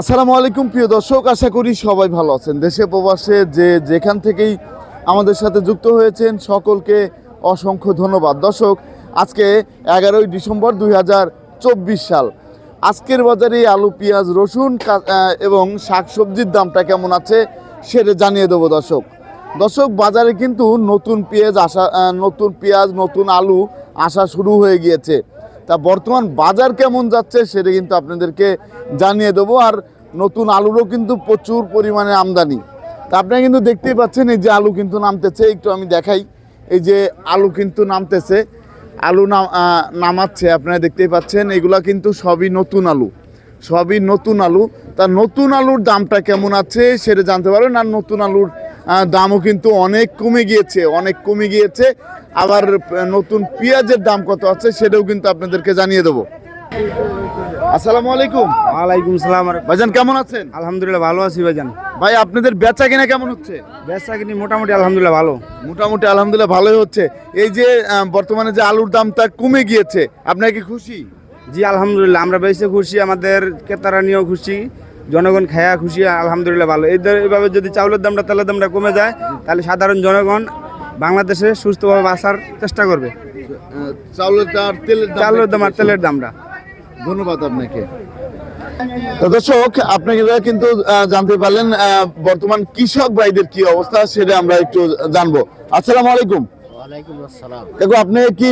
আসসালামু আলাইকুম, প্রিয় দর্শক, আশা করি সবাই ভালো আছেন। দেশে প্রবাসে যে যেখান থেকেই আমাদের সাথে যুক্ত হয়েছেন, সকলকে অসংখ্য ধন্যবাদ। দর্শক, আজকে এগারোই ডিসেম্বর দুই হাজার চব্বিশ সাল। আজকের বাজারে আলু, পেঁয়াজ, রসুন এবং শাকসবজির দামটা কেমন আছে সেটা জানিয়ে দেবো দর্শক। দর্শক, বাজারে কিন্তু নতুন পেঁয়াজ আসা নতুন পেঁয়াজ, নতুন আলু আসা শুরু হয়ে গিয়েছে। তা বর্তমান বাজার কেমন যাচ্ছে সেটা কিন্তু আপনাদেরকে জানিয়ে দেবো। আর নতুন আলুরও কিন্তু প্রচুর পরিমাণে আমদানি। তা আপনারা কিন্তু দেখতেই পাচ্ছেন, এই যে আলু কিন্তু নামতেছে, একটু আমি দেখাই। এই যে আলু কিন্তু নামতেছে, আলু নাম নামাচ্ছে, আপনারা দেখতেই পাচ্ছেন, এগুলা কিন্তু সবই নতুন আলু। সবই নতুন আলু। তা নতুন আলুর দামটা কেমন আছে সেটা জানতে পারবেন, আর নতুন আলুর দামও কিন্তু অনেক কমে গিয়েছে অনেক কমে গিয়েছে। আবার নতুন পেঁয়াজের দাম কত আছে সেটাও কিন্তু আপনাদেরকে জানিয়ে দেবো। আসসালামু আলাইকুম। ওয়ালাইকুম সালাম। ভাইজান কেমন আছেন? আলহামদুলিল্লাহ ভালো আছি ভাইজান। ভাই আপনাদের বেচা কিনা কেমন হচ্ছে? ব্যবসা কিনি মোটামুটি আলহামদুলিল্লাহ ভালো। মোটামুটি আলহামদুলিল্লাহ ভালোই হচ্ছে। এই যে বর্তমানে যে আলুর দামটা কমে গিয়েছে আপনারা কি খুশি? জি আলহামদুলিল্লাহ আমরা বেশি খুশি আমাদের ক্রেতারা নিয়েও খুশি। জনগণ খায়া খুশি আলহামদুলিল্লাহ ভালো। এই ধর- এইভাবে যদি চাউলের দামটা তেলের দামটা কমে যায় তাহলে সাধারণ জনগণ বাংলাদেশে সুস্থভাবে বাঁচার চেষ্টা করবে। চাউলের দাম আর তেলের দামটা। ধন্যবাদ আপনাকে। তো দর্শক আপনারা কিন্তু জানতে পারলেন আহ, বর্তমান কৃষক ভাইদের কি অবস্থা সেটা আমরা একটু জানব। আসসালামু আলাইকুম। কাকু আপনি কি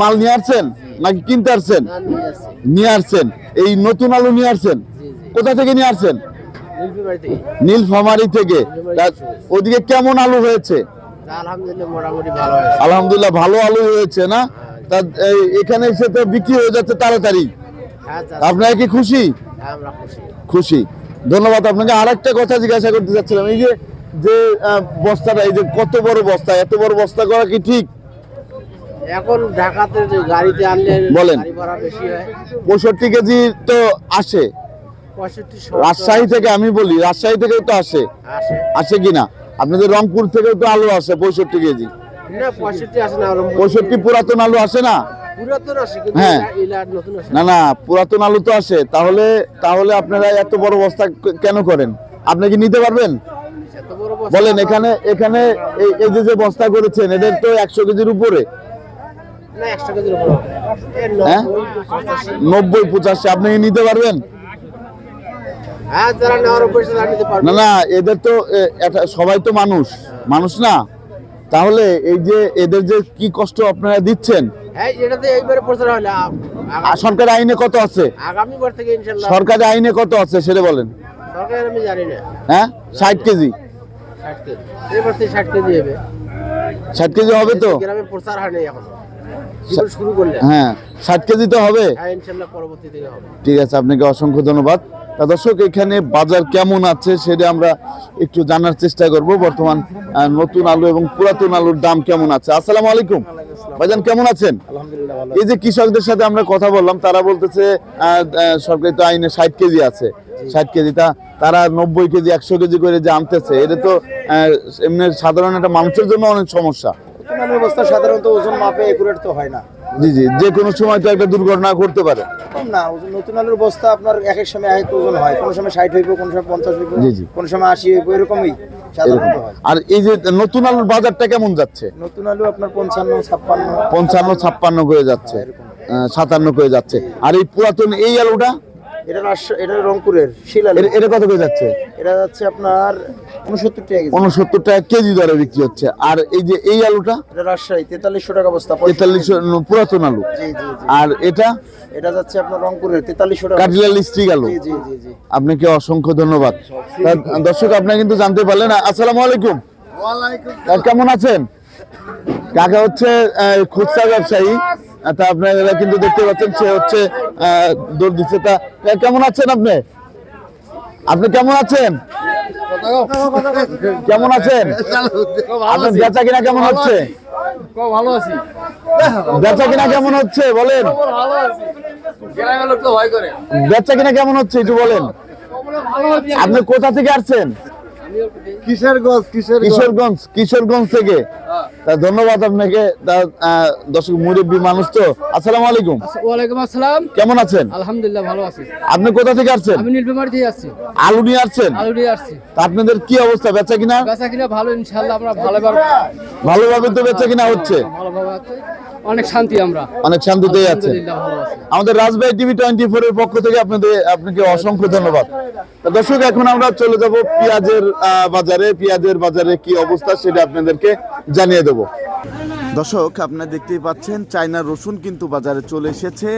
মাল নিয়ে আসছেন নাকি কিনতে আসছেন? নিয়ে আসছেন। এই নতুন আলু নিয়ে আসছেন? কোথা থেকে নিয়ে আসছেন? নীলফি বাড়ি থেকে। নীলফামারি থেকে। তা ওদিকে কেমন আলু হয়েছে? আলহামদুলিল্লাহ ভালো আলু হয়েছে না? তা এখানে এসে তো বিক্রি হয়ে যাচ্ছে তাড়াতাড়ি। হ্যাঁ আপনারা কি খুশি? হ্যাঁ, খুশি। খুশি। ধন্যবাদ আপনাকে। আরেকটা কথা জিজ্ঞাসা করতে চাচ্ছিলাম এই যে যে বস্তাটা এই যে কত বড় বস্তা এত বড় বস্তা করা কি ঠিক? এখন ঢাকাতে গাড়িতে আনলে বলেন। পঁয়ষট্টি কেজি তো আসে। রাজশাহী থেকে আমি বলি রাজশাহী থেকেও তো আসে। আসে। কিনা? আপনাদের রংপুর থেকেও তো আলু আসে পঁয়ষট্টি কেজি। পঁয়ষট্টি পুরাতন আলু আসে না? হ্যাঁ। না না পুরাতন আলু তো আসে। তাহলে তাহলে আপনারা এত বড় বস্তা কেন করেন? আপনি কি নিতে পারবেন? বলেন এখানে এখানে এই যে যে বস্তা করেছেন এদের তো একশো কেজির উপরে। হ্যাঁ? নব্বই, পঁচাশি। আপনি কি নিতে পারবেন হ্যাঁ যারা নেওয়ার উপর তারা নিতে পারবে না না এদের তো সবাই তো মানুষ। মানুষ না? তাহলে এই যে এদের যে কি কষ্ট আপনারা দিচ্ছেন? হ্যাঁ সরকারি আইনে কত আছে? সরকারি আইনে কত আছে সেটা বলেন। হ্যাঁ? ষাট কেজি। ষাট কেজি। হবে। তো? হ্যাঁ ষাট কেজি তো হবে। হ্যাঁ হবে। ঠিক আছে আপনাকে অসংখ্য ধন্যবাদ। দর্শক এখানে বাজার কেমন আছে সেটা আমরা একটু জানার চেষ্টা করব। বর্তমান নতুন আলু এবং পুরাতন আলুর দাম কেমন আছে? আসসালামু আলাইকুম। ভাইজান কেমন আছেন? আলহামদুলিল্লাহ এই যে কৃষকদের সাথে আমরা কথা বললাম তারা বলতেছে সরকারি তো আইনে ষাট কেজি আছে। ষাট কেজি তা তারা নব্বই কেজি একশো কেজি করে যে আনতেছে এটা তো এমনি সাধারণ একটা মানুষের জন্য অনেক সমস্যা। বর্তমান সাধারণত ওজন মাপে একুরেট তো হয় না। জি জি যে কোনো সময় তো একটা দুর্ঘটনা করতে পারে। না নতুন আলুর বস্তা আপনার এক এক সময় এক এক ওজন হয়। কোনো সময় ষাট হইব কোনো সময় পঞ্চাশ হইব জি, জি। কোনো সময় আশি হইব এরকমই সাধারণত হয়। আর এই যে নতুন আলুর বাজারটা কেমন যাচ্ছে? নতুন আলু আপনার পঞ্চান্ন ছাপ্পান্ন। পঞ্চান্ন ছাপ্পান্ন হয়ে যাচ্ছে আহ, সাতান্ন হয়ে যাচ্ছে। আর এই পুরাতন এই আলুটা? এটা এটা রংপুরের শিল এটা কত করে যাচ্ছে? এটা যাচ্ছে আপনার উনসত্তর টাকা উনসত্তর টাকা কেজি দরে বিক্রি হচ্ছে। আর এই যে এই আলুটা? এটা রাজশাহী তেতাল্লিশশো টাকা বস্তা পুরাতন আলু। জি জি জি। আর এটা? এটা যাচ্ছে আপনার রংপুরের তেতাল্লিশশো টাকা। কাটিলাল আলু। আপনাকে অসংখ্য ধন্যবাদ। দর্শক আপনারা কিন্তু জানতে পারলেন। আসসালামু আলাইকুম। কেমন আছেন? কাকা হচ্ছে আহ, খুচরা ব্যবসায়ী। তা আপনারা কিন্তু দেখতে পাচ্ছেন, সে হচ্ছে দৌড় দিচ্ছে। তা কেমন আছেন আপনি? আপনি কেমন আছেন? কেমন আছেন? আপনার বেচা কিনা কেমন হচ্ছে? বেচা কিনা কেমন হচ্ছে? বলেন। বেচা কিনা কেমন হচ্ছে, একটু বলেন। আপনি কোথা থেকে আসছেন? কিশোরগঞ্জ কিশোরগঞ্জ থেকে। ধন্যবাদ আপনাকে। দর্শক মুরব্বী মানুষ তো। আসসালামু আলাইকুম। ওয়ালাইকুম আসসালাম। কেমন আছেন? আলহামদুলিল্লাহ ভালো আছি। আপনি কোথা থেকে আসছেন? আমি নীলফামারি থেকে আসছি। আলু নিয়ে আসছেন? আলু দিয়ে আসছি। আপনাদের কি অবস্থা? বেচা কিনা? বেচা কিনা ভালো ইনশাল্লাহ আমরা ভালোভাবে ভালোভাবে তো বেচা কিনা হচ্ছে। ভালোভাবে আছে। অনেক শান্তি আমরা। অনেক শান্তিতেই আছে। আমাদের রাজবাই টিভি টোয়েন্টি ফোর এর পক্ষ থেকে আপনাদের আপনাকে অসংখ্য ধন্যবাদ। দর্শক এখন আমরা চলে যাব পেঁয়াজের বাজারে। পেঁয়াজের বাজারে কি অবস্থা সেটা আপনাদেরকে জানিয়ে দেব। দর্শক আপনারা দেখতেই পাচ্ছেন চায়না রসুন কিন্তু বাজারে চলে এসেছে।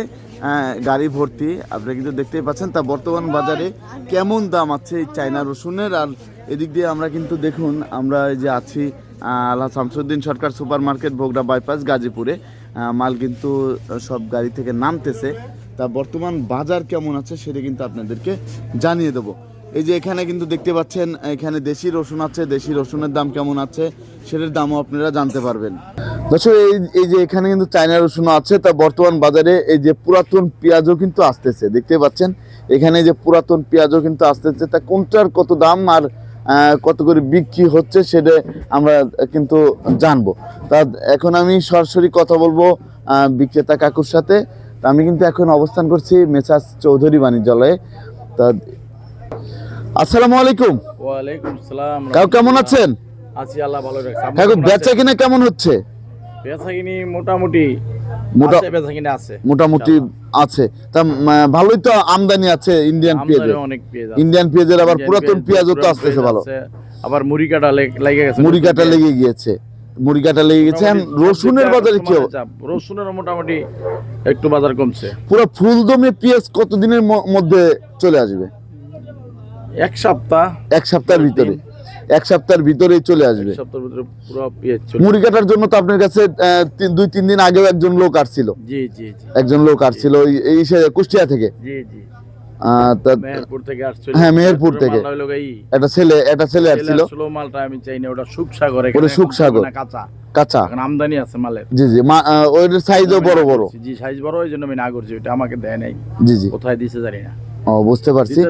গাড়ি ভর্তি। আপনারা কিন্তু দেখতেই পাচ্ছেন তা বর্তমান বাজারে কেমন দাম আছে এই চায়না রসুনের? আর এদিক দিয়ে আমরা কিন্তু দেখুন আমরা এই যে আছি আল্লাহ Shamsuddin Sarkar super market Bhogra bypass গাজীপুরে। মাল কিন্তু সব গাড়ি থেকে নামতেছে। তা বর্তমান বাজার কেমন আছে সেটা কিন্তু আপনাদেরকে জানিয়ে দেবো। এই যে এখানে কিন্তু দেখতে পাচ্ছেন, এখানে দেশি রসুন আছে, দেশি রসুনের দাম কেমন আছে সেটার দামও আপনারা জানতে পারবেন। দর্শক, এই এই যে এখানে কিন্তু চায়না রসুন আছে, তা বর্তমান বাজারে এই যে পুরাতন পেঁয়াজও কিন্তু আসতেছে। দেখতে পাচ্ছেন, এখানে যে পুরাতন পেঁয়াজও কিন্তু আসতেছে, তা কোনটার কত দাম আর কত করে বিক্রি হচ্ছে সেটা আমরা কিন্তু জানব। তা এখন আমি সরাসরি কথা বলব বিক্রেতা কাকুর সাথে। তা আমি কিন্তু এখন অবস্থান করছি মেসাজ চৌধুরী বাণিজ্যালয়ে। তা আসসালামু আলাইকুম। ওয়ালাইকুম সালাম কাকু কেমন আছেন? আছি আল্লাহ ভালো রাখছে। কাকু বেচা কিনা কেমন হচ্ছে? বেচা কিনি মোটামুটি মোটামুটি আছে। তা ভালোই তো আমদানি আছে ইন্ডিয়ান পেঁয়াজের। পেঁয়াজ ইন্ডিয়ান পেঁয়াজের আবার পুরাতন পেঁয়াজও তো আসতেছে ভালো। আবার মুড়ি কাটা লেগে গেছে মুড়ি কাটা লেগে গিয়েছে। মুড়ি কাটা লেগে গেছে রসুনের বাজারে কি। রসুনের মোটামুটি একটু বাজার কমছে। পুরো ফুলদমে পেঁয়াজ কতদিনের মধ্যে চলে আসবে? এক সপ্তাহ। এক সপ্তাহের ভিতরে। এক সপ্তাহের ভিতরেই চলে আসবে। সপ্তাহের ভিতরে পুরো পেঁয়াজ চলে মুড়ি কাটার জন্য তো আপনার কাছে দুই তিন দিন আগেও একজন লোক আসছিল। জি জি জি। একজন লোক আসছিল এই কুষ্টিয়া থেকে। জি জি। হ্যাঁ, মেহেরপুর থেকে। একটা ছেলে একটা ছেলে আসছিল। মালটা আমি চাই না ওটা সুখসাগর ওটা সুখসাগর। কাঁচা। কাঁচা। আমদানি আছে মালের। জি জি। মা- সাইজও বড় বড়। জি সাইজ বড় ওই জন্য আমি না করছি ওটা আমাকে দেয় নাই। জি জি। কোথায় দিছে জানি না। ও বুঝতে পারছি।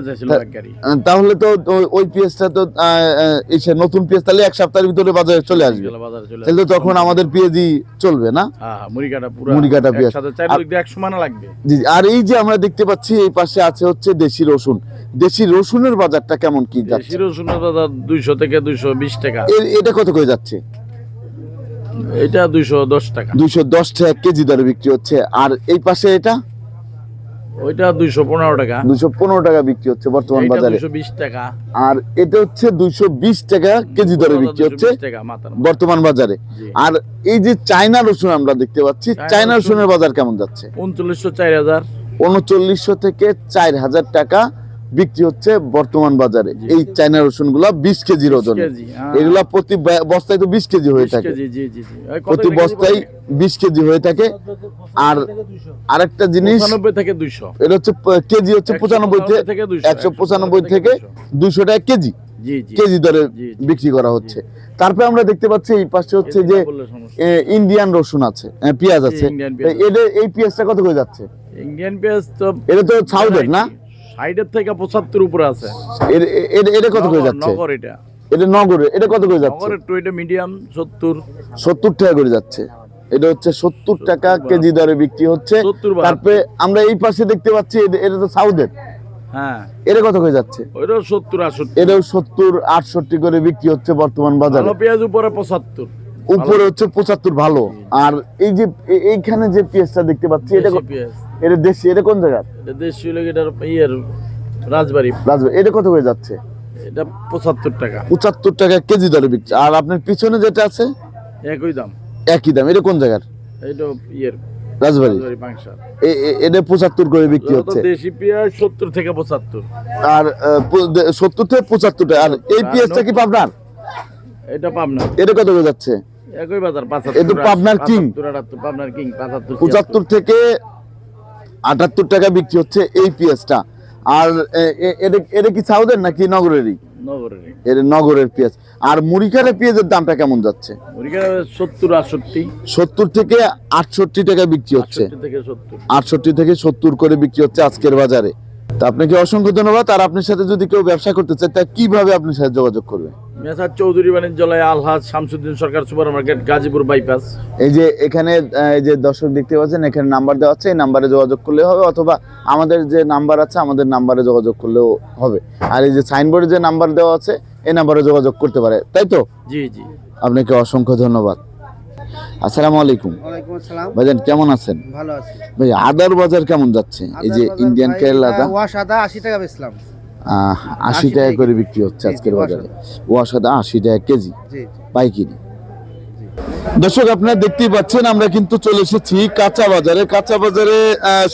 তাহলে তো ওই- পেঁয়াজটা তো আহ, আহ, এই সে নতুন পেঁয়াজ তাহলে এক সপ্তাহের ভিতরে বাজারে চলে আসবে। বাজারে তাহলে তখন আমাদের পেঁয়াজই চলবে না? হ্যাঁ হ্যাঁ, মুড়ি কাটা পুরো মুড়ি কাটা পেঁয়াজ। জি। আর এই যে আমরা দেখতে পাচ্ছি এই পাশে আছে হচ্ছে দেশি রসুন। দেশি রসুনের বাজারটা কেমন কি যাচ্ছে? দেশি রসুনের দাদা দুইশো থেকে দুইশো বিশ টাকা। এটা কত করে যাচ্ছে? এটা দুইশো দশ টাকা। দুইশো দশ টাকা কেজি দরে বিক্রি হচ্ছে। আর এই পাশে এটা? ওইটা দুইশো পনেরো টাকা। দুইশো পনেরো টাকা বিক্রি হচ্ছে বর্তমান বাজারে। দুইশো বিশ টাকা। আর এটা হচ্ছে দুইশো বিশ টাকা কেজি দরে বিক্রি হচ্ছে 220 বর্তমান বাজারে। আর এই যে চায়না রসুন আমরা দেখতে পাচ্ছি চায়না রসুনের বাজার কেমন যাচ্ছে? উনচল্লিশশো চার হাজার। উনচল্লিশশো থেকে চার হাজার টাকা। বিক্রি হচ্ছে বর্তমান বাজারে। এই চায়না রসুনগুলা বিশ কেজির ওজনে। কেজি। এগুলা প্রতি বস্তায় তো বিশ কেজি হয়ে থাকে। প্রতি বস্তায় বিশ কেজি হয়ে থাকে। আর আরেকটা জিনিস থেকে দুইশো। এটা হচ্ছে কেজি হচ্ছে পঁচানব্বই থেকে একশো পঁচানব্বই থেকে দুইশো। টাকা কেজি। কেজি দরে। বিক্রি করা হচ্ছে। তারপরে আমরা দেখতে পাচ্ছি এই পাশে হচ্ছে যে ইন্ডিয়ান রসুন আছে পেঁয়াজ আছে। এদের এই পেঁয়াজটা কত করে যাচ্ছে? ইন্ডিয়ান পেঁয়াজ তো এটা তো সাউথের না? থেকে পঁচাত্তর উপরে আছে। এটা কত করে যাচ্ছে? নগর এটা। এটা নগরে এটা কত করে যাচ্ছে? নগরের এটা মিডিয়াম সত্তর। সত্তর টাকা করে যাচ্ছে। এটা হচ্ছে সত্তর টাকা কেজি দরে বিক্রি হচ্ছে। তারপরে আমরা এই পাশে দেখতে পাচ্ছি এটা- তো সাউথের হ্যাঁ। এটা কত করে যাচ্ছে? ওইটাও সত্তর আটষট্টি। এটাও সত্তর আটষট্টি করে বিক্রি হচ্ছে বর্তমান বাজারে। পেঁয়াজ উপরে পঁচাত্তর। উপরে হচ্ছে পঁচাত্তর ভালো। আর এই যে এইখানে যে পেঁয়াজটা দেখতে পাচ্ছি এটা পেঁয়াজ। এটা দেশি এটা কোন জায়গার? এটা দেশি হলো এটার ইয়ের রাজবাড়ি। রাজবাড়ি এটা কত করে যাচ্ছে? এটা পঁচাত্তর টাকা। পঁচাত্তর টাকা কেজি দরে বিক্রি। আর আপনার পিছনে যেটা আছে? একই দাম। একই দাম এটা কোন জায়গার? এটা ইয়ের। রাজবাড়ি। রাজবাড়ি পাংশা এ- এ- এটা পঁচাত্তর করে বিক্রি হচ্ছে। দেশি পেঁয়াজ সত্তর থেকে পঁচাত্তর। আর সত্তর থেকে পঁচাত্তর টাকা। আর এই পেঁয়াজটা কি পাবনার? এটা পাবনা এটা কত করে যাচ্ছে? একই বাজার এ তো পাবনার king। পাবনার কিং পঁচাত্তর থেকে আটাত্তর টাকা বিক্রি হচ্ছে এই পেঁয়াজটা। আর এটা কি সাউদের নাকি নগরেরই? নগরের এটা নগরের পেঁয়াজ। আর মুড়িকারে পেঁয়াজের দামটা কেমন যাচ্ছে? সত্তর আটষট্টি। সত্তর থেকে আটষট্টি টাকা বিক্রি হচ্ছে। আটষট্টি থেকে সত্তর। আটষট্টি থেকে সত্তর করে বিক্রি হচ্ছে আজকের বাজারে। তা আপনাকে অসংখ্য ধন্যবাদ। আর আপনার সাথে যদি কেউ ব্যবসা করতে চায় তা কীভাবে আপনার সাথে যোগাযোগ করবে? মেসার চৌধুরী বাণিজ্যালয় আলহাজ Shamsuddin Sarkar super market Gazipur bypass. এই যে এখানে এই যে দর্শক দেখতে পাচ্ছেন এখানে নাম্বার দেওয়া আছে এই নাম্বারে যোগাযোগ করলে হবে অথবা আমাদের যে নাম্বার আছে আমাদের নাম্বারে যোগাযোগ করলেও হবে। আর এই যে সাইনবোর্ডে যে নাম্বার দেওয়া আছে এই নাম্বারে যোগাযোগ করতে পারে। তাই তো? জি জি। আপনাকে অসংখ্য ধন্যবাদ। আসসালামু আলাইকুম। ওয়ালাইকুম আসসালাম। ভাইজান কেমন আছেন? ভালো আছি। ভাই আদার বাজার কেমন যাচ্ছে? এই যে ইন্ডিয়ান কেরালা আদা? টাকা বেচলাম। আশি টাকা করে বিক্রি হচ্ছে আজকের বাজারে। ওয়াশ আশি টাকা কেজি। পাইকিরি। দর্শক আপনারা দেখতেই পাচ্ছেন আমরা কিন্তু চলে এসেছি কাঁচা বাজারে। কাঁচা বাজারে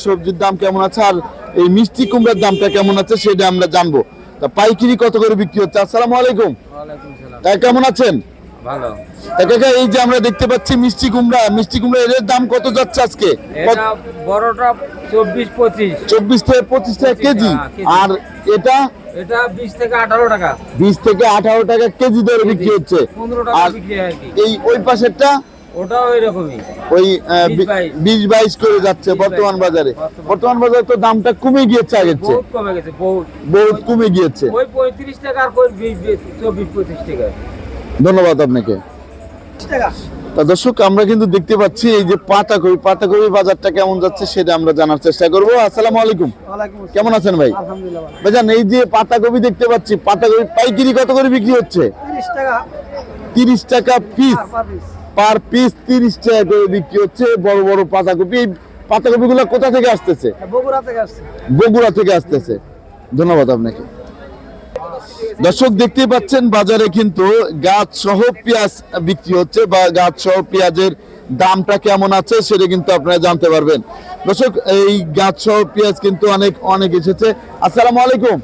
সবজির দাম কেমন আছে আর এই মিষ্টি কুমড়ার দামটা কেমন আছে সেটা আমরা জানব। তা পাইকিরি কত করে বিক্রি হচ্ছে? আসসালামু আলাইকুম। কেমন আছেন? ভালো। কাকা এই যে আমরা দেখতে পাচ্ছি মিষ্টি কুমড়া মিষ্টি কুমড়া এর দাম কত যাচ্ছে আজকে? বড়টা চব্বিশ পঁচিশ। চব্বিশ থেকে পঁচিশ টাকা কেজি। আর এটা? এটা বিশ থেকে আঠারো টাকা। বিশ থেকে আঠারো টাকা কেজি দরে বিক্রি হচ্ছে। আর বিক্রি আর কি। এই ওই পাশেরটা? ওটাও এরকমই। ওই বিশ বাইশ। করে যাচ্ছে বর্তমান বাজারে। বর্তমান। বাজারে তো দামটা কমে গিয়েছে আগের চেয়ে। বহুত কমে গেছে বহুত। বহুত কমে গিয়েছে। ওই পঁয়ত্রিশ টাকা আর চব্বিশ পঁচিশ টাকা ধন্যবাদ আপনাকে। তা দর্শক আমরা কিন্তু দেখতে পাচ্ছি এই যে পাতাকপি পাতাকপি বাজারটা কেমন যাচ্ছে সেটা আমরা জানার চেষ্টা করব। আসসালামু আলাইকুম। কেমন আছেন ভাই? ভাইজান এই যে পাতাকপি দেখতে পাচ্ছি পাতাকপি পাইকারি কত করে বিক্রি হচ্ছে? তিরিশ টাকা। পিস পার পিস তিরিশ টাকা করে বিক্রি হচ্ছে বড় বড় পাতাকপি। এই পাতাকপি গুলো কোথা থেকে আসতেছে? বগুড়া থেকে আসছে। বগুড়া থেকে আসতেছে। ধন্যবাদ আপনাকে। দর্শক দেখতেই পাচ্ছেন বাজারে কিন্তু গাছ সহ পেঁয়াজ বিক্রি হচ্ছে বা গাছ সহ পেঁয়াজের দামটা কেমন আছে সেটা কিন্তু আপনারা জানতে পারবেন। দর্শক এই গাছ সহ পেঁয়াজ কিন্তু অনেক অনেক এসেছে। আসসালামু আলাইকুম।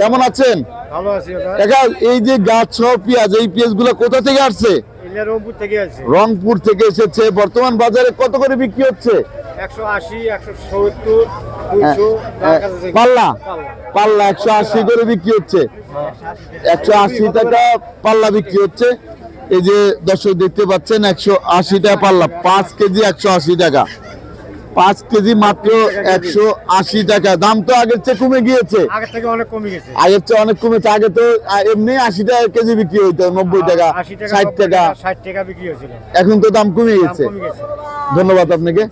কেমন আছেন? কাকা এই যে গাছ সহ পেঁয়াজ এই পেঁয়াজগুলো কোথা থেকে আসছে। রংপুর থেকে এসেছে। বর্তমান বাজারে কত করে বিক্রি হচ্ছে? হ্যাঁ, পাল্লা। পাল্লা একশো আশি করে বিক্রি হচ্ছে। একশো আশি টাকা পাল্লা বিক্রি হচ্ছে। এই যে দর্শক দেখতে পাচ্ছেন একশো আশি টাকা পাল্লা পাঁচ কেজি একশো আশি টাকা। পাঁচ কেজি মাত্র একশো আশি টাকা। দাম তো আগের চেয়ে কমে গিয়েছে। আগে থেকে অনেক কমে গেছে আগের চেয়ে অনেক কমেছে। আগে তো এমনি আশি টাকা কেজি বিক্রি হইতো নব্বই টাকা ষাট টাকা। ষাট টাকা বিক্রি হয়েছিল। এখন তো দাম কমে গেছে ধন্যবাদ আপনাকে।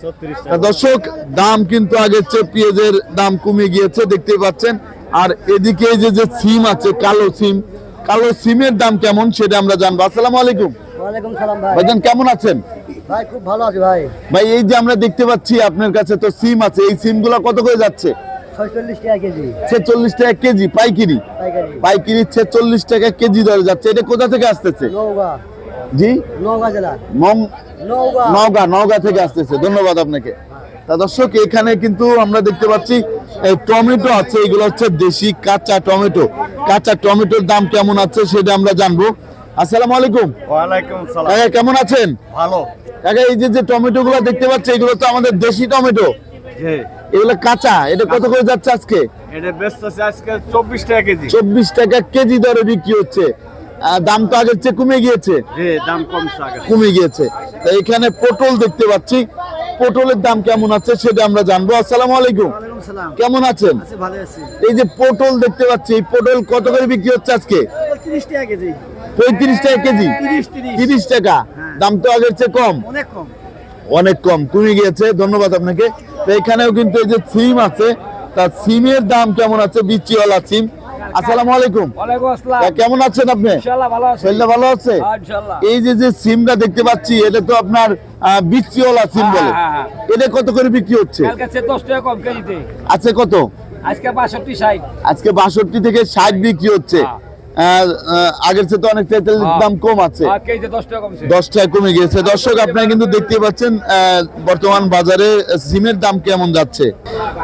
দর্শক দাম কিন্তু আগের চেয়ে পেঁয়াজের দাম কমে গিয়েছে দেখতেই পাচ্ছেন। আর এদিকে যে যে সিম আছে কালো সিম কালো সিমের দাম কেমন সেটা আমরা জানব। আসসালামু আলাইকুম। ওয়ালাইকুম সালাম ভাই। কেমন আছেন? ভাই খুব ভালো আছি ভাই। ভাই এই যে আমরা দেখতে পাচ্ছি আপনার কাছে তো সিম আছে এই সিমগুলো কত করে যাচ্ছে? টাকা কেজি। ছেচল্লিশ টাকা কেজি পাইকিরি? ছেচল্লিশ টাকা কেজি দরে যাচ্ছে। এটা কোথা থেকে আসতেছে? জি? নৌগা জেলা। নওগাঁ। নওগাঁ থেকে আসতেছে। ধন্যবাদ আপনাকে। তা দর্শক এখানে কিন্তু আমরা দেখতে পাচ্ছি টমেটো আছে এগুলো হচ্ছে দেশি কাঁচা টমেটো। কাঁচা টমেটোর দাম কেমন আছে সেটা আমরা জানব। আসসালামু আলাইকুম। ওয়ালাইকুম সালাম। কেমন আছেন? ভালো। কাকা এই যে টমেটো গুলো দেখতে পাচ্ছি এগুলো তো আমাদের দেশি টমেটো। এগুলো কাঁচা এটা কত করে যাচ্ছে আজকে? এটা ব্যস্ত আছে আজকে চব্বিশ টাকা কেজি। চব্বিশ টাকা কেজি দরে বিক্রি হচ্ছে। দাম তো আগের চেয়ে কমে গিয়েছে। দাম কমে গিয়েছে। তা এখানে পটল দেখতে পাচ্ছি। পটলের দাম কেমন আছে সেটা আমরা জানব। আসসালামু আলাইকুম। কেমন আছেন? এই যে পটল দেখতে পাচ্ছি এই পটল কত করে বিক্রি হচ্ছে আজকে? তিরিশ টাকা কেজি। পঁয়ত্রিশ টাকা কেজি। তিরিশ টাকা। দাম তো আগের চেয়ে কম। অনেক কম। অনেক কম। কমে গিয়েছে ধন্যবাদ আপনাকে। তো এখানেও কিন্তু এই যে সিম আছে তা সিমের দাম কেমন আছে? বিচিওয়ালা সিম। আসসালামু আলাইকুম। কেমন আছেন আপনি? ইনশাআল্লাহ ভালো শরীরটা ভালো আছে? হ্যাঁ, এই যে যে সিমটা দেখতে পাচ্ছি এটা তো আপনার বিচিওয়ালা সিম হ্যাঁ, বলে। হ্যাঁ। এটা কত করে বিক্রি হচ্ছে? আছে কত? আজকে বাষট্টি ষাট। আজকে বাষট্টি থেকে ষাট বিক্রি হচ্ছে। আগের চেয়ে তো অনেক তেলের হ্যাঁ। দাম কম আছে। দশ টাকা কমছে। দশ টাকা কমে গিয়েছে। দর্শক আপনারা কিন্তু দেখতে পাচ্ছেন আহ, বর্তমান বাজারে সিমের দাম কেমন যাচ্ছে।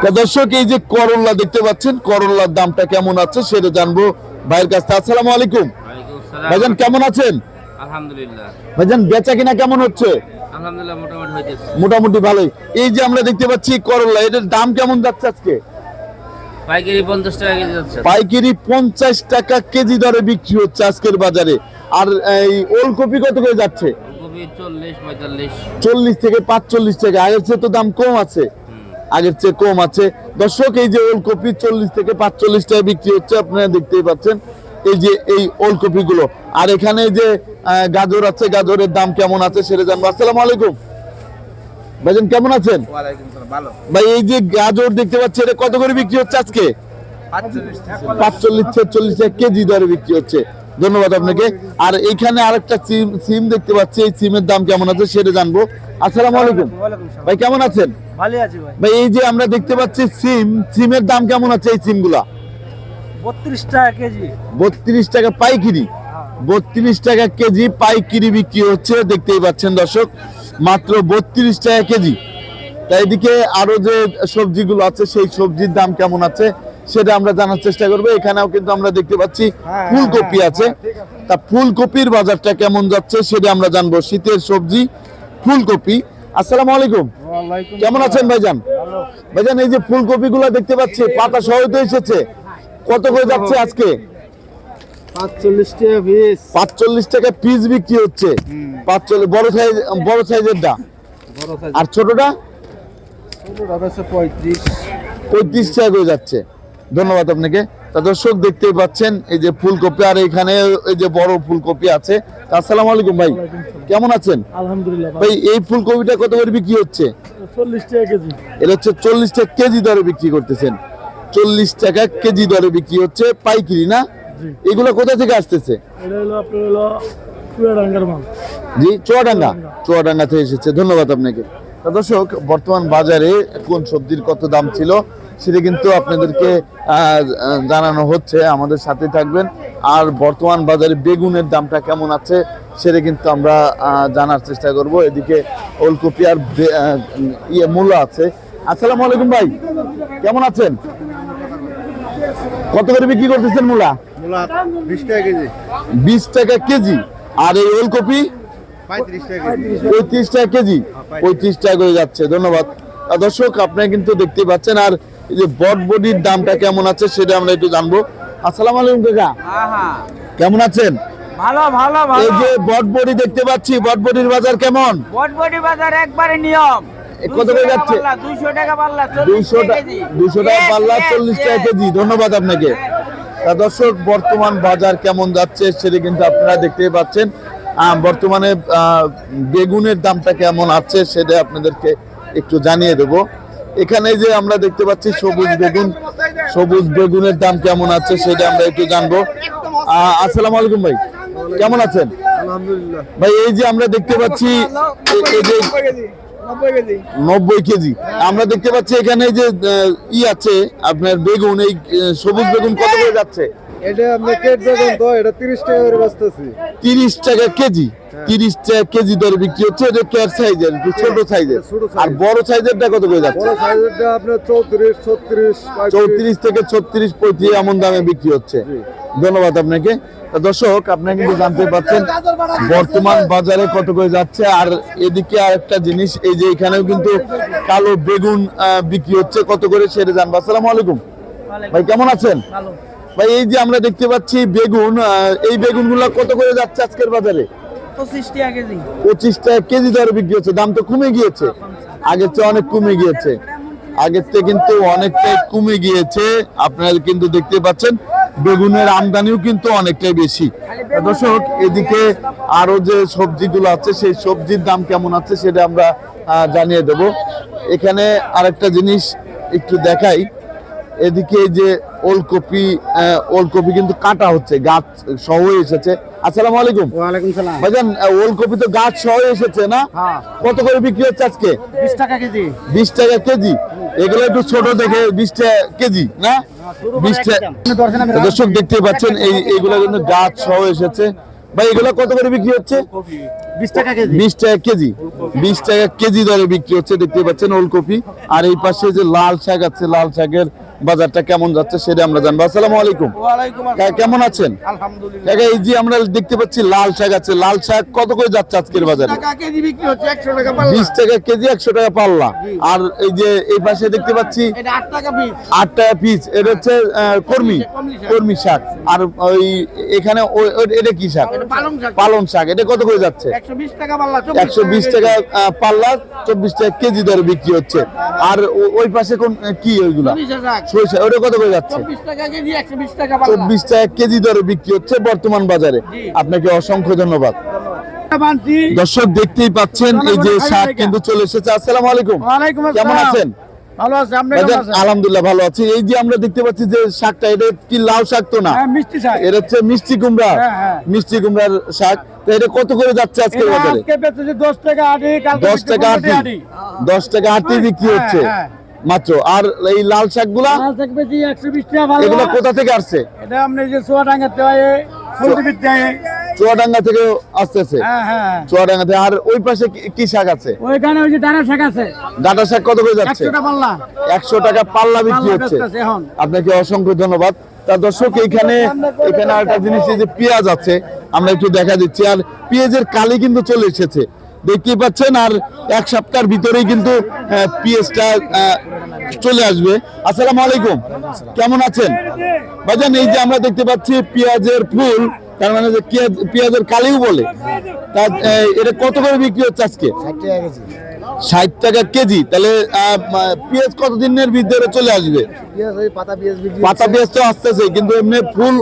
তা দর্শক এই যে করল্লা দেখতে পাচ্ছেন করল্লার দামটা কেমন আছে সেটা জানব ভাইয়ের কাছ থেকে। আসসালামু আলাইকুম। ভাইজান কেমন আছেন? আলহামদুলিল্লাহ। ভাইজান বেচা কিনা কেমন হচ্ছে? আলহামদুলিল্লাহ মোটামুটি হইতেছে মোটামুটি ভালোই। এই যে আমরা দেখতে পাচ্ছি করল্লা এটার দাম কেমন যাচ্ছে আজকে? পাইকারি পঞ্চাশ টাকা কেজি যাচ্ছে। পাইকারি পঞ্চাশ টাকা কেজি দরে বিক্রি হচ্ছে আজকের বাজারে। আর এই ওলকপি কত করে যাচ্ছে? কপি চল্লিশ থেকে পাঁচচল্লিশ টাকা। আগের চেয়ে তো দাম কম আছে। আগের চেয়ে কম আছে। দর্শক এই যে ওলকপি চল্লিশ থেকে পাঁচচল্লিশ টাকা বিক্রি হচ্ছে আপনারা দেখতেই পাচ্ছেন এই যে এই ওলকপি গুলো আর এখানে যে আহ, গাজর আছে গাজরের দাম কেমন আছে সেটা জানব। আসসালামু আলাইকুম। ভাইজান কেমন আছেন? ভালো ভাই এই যে গাজর দেখতে পাচ্ছি এটা কত করে বিক্রি হচ্ছে আজকে? পাঁচচল্লিশ ছেচল্লিশ। কেজি দরে বিক্রি হচ্ছে। ধন্যবাদ আপনাকে। আর এইখানে আরেকটা সিম সিম দেখতে পাচ্ছি এই সিমের দাম কেমন আছে সেটা জানব। আসসালামু আলাইকুম। ভাই কেমন আছেন? ভালো আছি ভাই। ভাই এই যে আমরা দেখতে পাচ্ছি সিম সিমের দাম কেমন আছে এই সিমগুলা? বত্রিশ টাকা কেজি। বত্রিশ টাকা পাইকিরি। বত্রিশ টাকা কেজি পাইকিরি বিক্রি হচ্ছে দেখতেই পাচ্ছেন দর্শক। মাত্র বত্রিশ টাকা কেজি। এদিকে আরও যে সবজিগুলো আছে সেই সবজির দাম কেমন আছে সেটা আমরা জানার চেষ্টা করব। এখানেও কিন্তু আমরা দেখতে পাচ্ছি ফুলকপি আছে। তা ফুলকপির বাজারটা কেমন যাচ্ছে সেটা আমরা জানব। শীতের সবজি ফুলকপি। আসসালামু আলাইকুম। কেমন আছেন ভাইজান? ভাইজান এই যে ফুলকপি গুলো দেখতে পাচ্ছি পাতা সহ এসেছে। কত করে যাচ্ছে আজকে? পাঁচচল্লিশ টাকা পিস পাঁচচল্লিশ টাকা পিস বিক্রি হচ্ছে। পাঁচচল্লিশ বড় সাইজ বড় সাইজেরটা আর ছোটটা? পঁয়ত্রিশ। টাকা করে যাচ্ছে। ধন্যবাদ আপনাকে। তা দর্শক দেখতেই পাচ্ছেন এই যে ফুলকপি আর এখানে এই যে বড় ফুলকপি আছে। আসসালামু আলাইকুম ভাই। কেমন আছেন? আলহামদুলিল্লাহ ভাই এই ফুলকপিটা কত করে বিক্রি হচ্ছে? চল্লিশ টাকা কেজি। এটা হচ্ছে চল্লিশ টাকা কেজি দরে বিক্রি করতেছেন। চল্লিশ টাকা কেজি দরে বিক্রি হচ্ছে পাইকারি না? এগুলো কোথা থেকে আসতেছে? জি চুয়াডাঙ্গা। চুয়াডাঙ্গা থেকে এসেছে। ধন্যবাদ আপনাকে। দর্শক বর্তমান বাজারে কোন সবজির কত দাম ছিল সেটা কিন্তু আপনাদেরকে জানানো হচ্ছে। আমাদের সাথে থাকবেন। আর বর্তমান বাজারে বেগুনের দামটা কেমন আছে সেটা কিন্তু আমরা জানার চেষ্টা করব। এদিকে ওলকপি আর ইয়ে মূলা আছে। আসসালামু আলাইকুম ভাই কেমন আছেন? কত করে বিক্রি করতেছেন মূলা বিশ টাকা কেজি। বিশ টাকা কেজি। আর এই ওলকপি? পঁয়ত্রিশ টাকা কেজি। পঁয়ত্রিশ টাকা। কেজি? করে যাচ্ছে ধন্যবাদ। দর্শক আপনারা কিন্তু দেখতে পাচ্ছেন আর এই যে বটবডির দামটা কেমন আছে সেটা আমরা একটু জানব। আসসালামু আলাইকুম কাকা। কেমন আছেন? ভালো ভালো এই যে বটবডি দেখতে পাচ্ছি বটবডির বাজার কেমন? বটবটি বাজার একবারে নিয়ম। কত করে যাচ্ছে? দুইশো টাকা পাল্লা দুইশো টাকা দুইশো টাকা পাল্লা চল্লিশ টাকা কেজি। ধন্যবাদ আপনাকে। দর্শক বর্তমান বাজার কেমন যাচ্ছে সেটা কিন্তু আপনারা দেখতেই পাচ্ছেন। বর্তমানে বেগুনের দামটা কেমন আছে সেটা আপনাদেরকে একটু জানিয়ে দেব। এখানে যে আমরা দেখতে পাচ্ছি সবুজ বেগুন সবুজ বেগুনের দাম কেমন আছে সেটা আমরা একটু জানব। আহ, আসসালামু আলাইকুম ভাই কেমন আছেন? আলহামদুলিল্লাহ। ভাই এই যে আমরা দেখতে পাচ্ছি এই যে নব্বই কেজি। আমরা দেখতে পাচ্ছি এখানে যে ই আছে আপনার বেগুন এই সবুজ বেগুন কত করে যাচ্ছে? এটা আপনি কেট বেগুন তো এটা তিরিশ টাকা করে বাঁচতেছি তিরিশ টাকা কেজি। তিরিশ টাকা কেজি দরে বিক্রি হচ্ছে এটা ক্যার সাইজের ছোট সাইজের ছোট। আর বড় সাইজেরটা কত করে যাচ্ছে? বড় সাইজেরটা আপনার চৌত্রিশ থেকে ছত্রিশ পঁয়ত্রিশ এমন দামে বিক্রি হচ্ছে। ধন্যবাদ আপনাকে। দর্শক আপনারা কিন্তু জানতে পারছেন বর্তমান বাজারে কত করে যাচ্ছে। আর এদিকে আরেকটা জিনিস এই যে এখানেও কিন্তু কালো বেগুন আহ, বিক্রি হচ্ছে। কত করে সেটা জানব। আসসালামু আলাইকুম। ভাই কেমন আছেন? ভাই এই যে আমরা দেখতে পাচ্ছি বেগুন আহ, এই বেগুন কত করে যাচ্ছে আজকের বাজারে? পঁচিশ টাকা কেজি দরে বিক্রি হচ্ছে, দাম তো কমে গিয়েছে। আগের চেয়ে অনেক কমে গিয়েছে। আগের থেকে কিন্তু অনেকটাই কমে গিয়েছে। আপনারা কিন্তু দেখতে পাচ্ছেন, বেগুনের আমদানিও কিন্তু অনেকটাই বেশি। দর্শক, এদিকে আরও যে সবজিগুলো আছে, সেই সবজির দাম কেমন আছে সেটা আমরা জানিয়ে দেব। এখানে আরেকটা জিনিস একটু দেখাই। এদিকে যে ওলকপি ওলকপি কিন্তু কাটা হচ্ছে, গাছ সহ এসেছে। আসসালামু আলাইকুম। ওয়ালাইকুম সালাম। ভাইজান ওলকপি তো গাছ সহ এসেছে না? হ্যাঁ। কত করে বিক্রি হচ্ছে আজকে? বিশ টাকা কেজি। বিশ টাকা কেজি। এগুলো একটু ছোট দেখে বিশ টাকা কেজি না? বিশ টাকা দর্শক দেখতে পাচ্ছেন এই এইগুলো কিন্তু গাছ সহ এসেছে। ভাই এগুলো কত করে বিক্রি হচ্ছে? বিশ টাকা কেজি। বিশ টাকা কেজি। বিশ টাকা কেজি দরে বিক্রি হচ্ছে দেখতে পাচ্ছেন ওলকপি। আর এই পাশে যে লাল শাক আছে লাল শাকের বাজারটা কেমন যাচ্ছে সেটা আমরা জানব। আসসালামু আলাইকুম। কেমন আছেন? কাকা এই যে আমরা দেখতে পাচ্ছি লাল শাক আছে লাল শাক কত করে যাচ্ছে আজকের বাজারে? বিশ টাকা কেজি একশো টাকা পাল্লা। আর এই যে এই পাশে দেখতে পাচ্ছি আট টাকা পিস এটা হচ্ছে কর্মী কর্মী শাক আর ওই এখানে এটা কি শাক? পালং শাক। এটা কত করে যাচ্ছে? একশো বিশ টাকা পাল্লা চব্বিশ টাকা কেজি। দরে বিক্রি হচ্ছে। আর ওই পাশে কোন কি ওইগুলা? সরিষা ওটা কত করে যাচ্ছে? চব্বিশ টাকা কেজি দরে বিক্রি হচ্ছে বর্তমান বাজারে। আপনাকে অসংখ্য ধন্যবাদ। দর্শক দেখতেই পাচ্ছেন এই যে শাক কিন্তু চলে এসেছে। আসসালামু আলাইকুম। কেমন আছেন? ভালো আছে আলহামদুলিল্লাহ ভালো আছি। এই যে আমরা দেখতে পাচ্ছি যে শাকটা এটা কি লাউ শাক তো না? মিষ্টি শাক। এটা হচ্ছে মিষ্টি কুমড়া। হ্যাঁ, হ্যাঁ। মিষ্টি কুমড়ার শাক। তো এটা কত করে যাচ্ছে আজকে বাজারে? আজকে বেচেছে দশ টাকা আটি দশ টাকা আটি। দশ টাকা আটি বিক্রি হচ্ছে। হ্যাঁ। মাত্র। আর এই লাল শাকগুলা? বেচি একশো বিশ টাকা ভালো। এগুলো কোথা থেকে আসছে? এটা আপনি যে সৌদিবিদ্যা চুয়াডাঙ্গা থেকে আসতেছে হ্যাঁ হ্যাঁ। চুয়াডাঙ্গা থেকে। আর ওই পাশে কি- শাক আছে? ওইখানে ওই যে ডানা শাক আছে। ডাটা শাক কত করে যাচ্ছে? একশো টাকা পাল্লা। একশো টাকা পাল্লা বিক্রি হচ্ছে। এখন। আপনাকে অসংখ্য ধন্যবাদ। তা দর্শক এখানে এখানে আরেকটা জিনিস এই যে পেঁয়াজ আছে আমরা একটু দেখা দিচ্ছি। আর পেঁয়াজের কালি কিন্তু চলে এসেছে। দেখতেই পাচ্ছেন আর এক সপ্তাহের ভিতরেই কিন্তু পেঁয়াজটা চলে আসবে। আসসালামু আলাইকুম। কেমন আছেন? ভাইজান এই যে আমরা দেখতে পাচ্ছি পেঁয়াজের ফুল তার মানে যে পেঁয়াজের কালিও বলে। তা এটা কত করে বিক্রি হচ্ছে আজকে? ষাট টাকা কেজি। তাহলে পেঁয়াজ কতদিনের ভিতরে চলে আসবে? পাতা পেঁয়াজ তো আসতেছে কিন্তু এমনি ফুল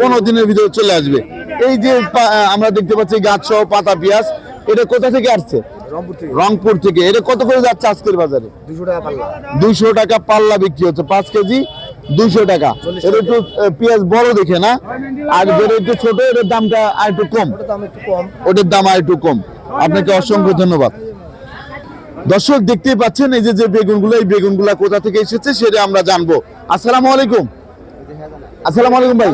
পনেরো দিনের ভিতরে চলে আসবে। এই যে আমরা দেখতে পাচ্ছি গাছ সহ পাতা পেঁয়াজ এটা কোথা থেকে আসছে? রংপুর থেকে। এটা কত করে যাচ্ছে আজকের বাজারে? দুইশো টাকা পাল্লা। বিক্রি হচ্ছে পাঁচ কেজি দুইশো টাকা। এটা একটু পেঁয়াজ বড় দেখে না? আর যেটা একটু ছোট এটার দামটা আর একটু কম। ওটার দাম আর একটু কম। আপনাকে অসংখ্য ধন্যবাদ। দর্শক দেখতেই পাচ্ছেন এই যে যে বেগুনগুলো এই বেগুনগুলা কোথা থেকে এসেছে সেটা আমরা জানব। আসসালামু আলাইকুম। আসসালামু আলাইকুম ভাই।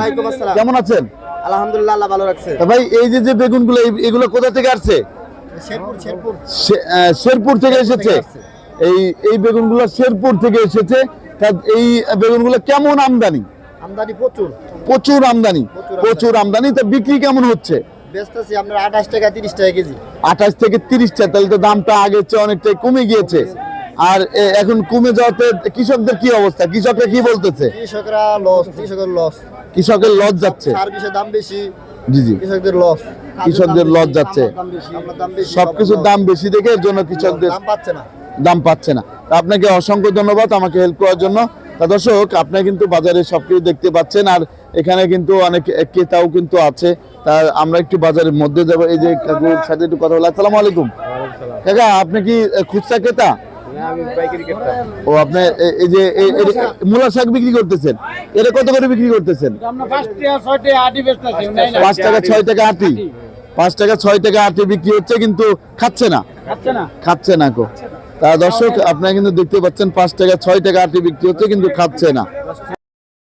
কেমন আছেন? আলহামদুলিল্লাহ ভালো রাখছে। ভাই এই যে যে বেগুনগুলো এগুলো কোথা থেকে আসছে? শেরপুর থেকে এসেছে? এই এই বেগুনগুলো শেরপুর থেকে এসেছে। তা এই বেগুনগুলো কেমন আমদানি? আমদানি প্রচুর। প্রচুর আমদানি। প্রচুর আমদানি। তা বিক্রি কেমন হচ্ছে? বেচতেছি আপনার আঠাশ টাকা তিরিশ টাকা কেজি। আঠাশ থেকে তিরিশ টাকা। তাহলে তো দামটা আগের চেয়ে অনেকটাই কমে গিয়েছে। আর এখন কমে যাওয়াতে কৃষকদের কি অবস্থা? কৃষকরা কি বলতেছে? কৃষকরা লস কৃষকের লস কৃষকের লস যাচ্ছে। দাম বেশি। জি জি। কৃষকদের লস কৃষকদের লস যাচ্ছে। আপনার দাম বেশি সবকিছুর দাম বেশি দেখে এর জন্য কৃষকদের দাম পাচ্ছে না। আপনাকে অসংখ্য ধন্যবাদ আমাকে হেল্প করার জন্য। তা দর্শক আপনি কিন্তু বাজারে সবকিছু দেখতে পাচ্ছেন আর এখানে কিন্তু অনেক ক্রেতাও কিন্তু আছে। তা আমরা একটু বাজারের মধ্যে যাব। এই যে কাকুর সাথে একটু কথা বলা আসসালামু আলাইকুম। কাকা আপনি কি খুচরা ক্রেতা? ও আপনি এই যে মূলা শাক। বিক্রি করতেছেন। এটা কত করে বিক্রি করতেছেন? পাঁচ টাকা ছয় টাকা আটি। পাঁচ টাকা ছয় টাকা আটি বিক্রি হচ্ছে কিন্তু খাচ্ছে না। খাচ্ছে না। খাচ্ছে না কো তা দর্শক আপনারা কিন্তু দেখতে পাচ্ছেন পাঁচ টাকা ছয় টাকা আটে বিক্রি হচ্ছে কিন্তু খাচ্ছে না।